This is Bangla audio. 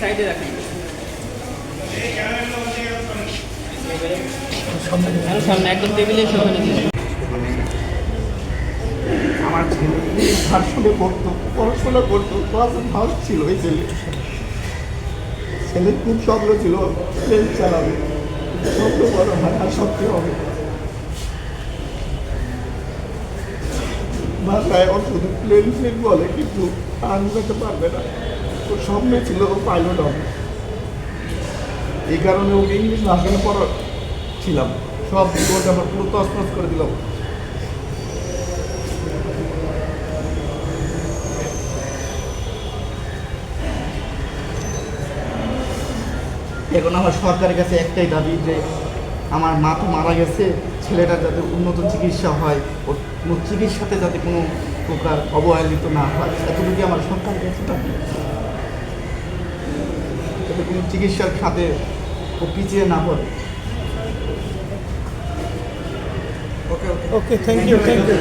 সাইডে আমার ছেলে পড়তো, পড়াশোনা করতো ছিল ছেলে। ছেলের খুব স্বপ্ন ছিল প্লেন চালাবে, স্বপ্ন বড় হয় আর সত্যি হবে। বাসায় অন্তত প্লেন ফ্লেন বলে, কিন্তু আনবেতে পারবে না। ওর স্বপ্ন ছিল ও পাইলট হবে। এই কারণে ওকে ইংলিশ ভাষায় পড়া ছিলাম। সব ওটা আমার পুরো তসনস করে দিলাম। এখন আমার সরকারের কাছে একটাই দাবি যে, আমার মা তো মারা গেছে, ছেলেটার যাতে উন্নত চিকিৎসা হয় কোনো চিকিৎসাতে যাতে কোনো প্রকার অবহেলিত না হয়। এতটুকু আমার সরকারের কাছে দাবি। যাতে কোনো চিকিৎসার খাতে ও পিছিয়ে না পড়ে। Okay okay thank you thank you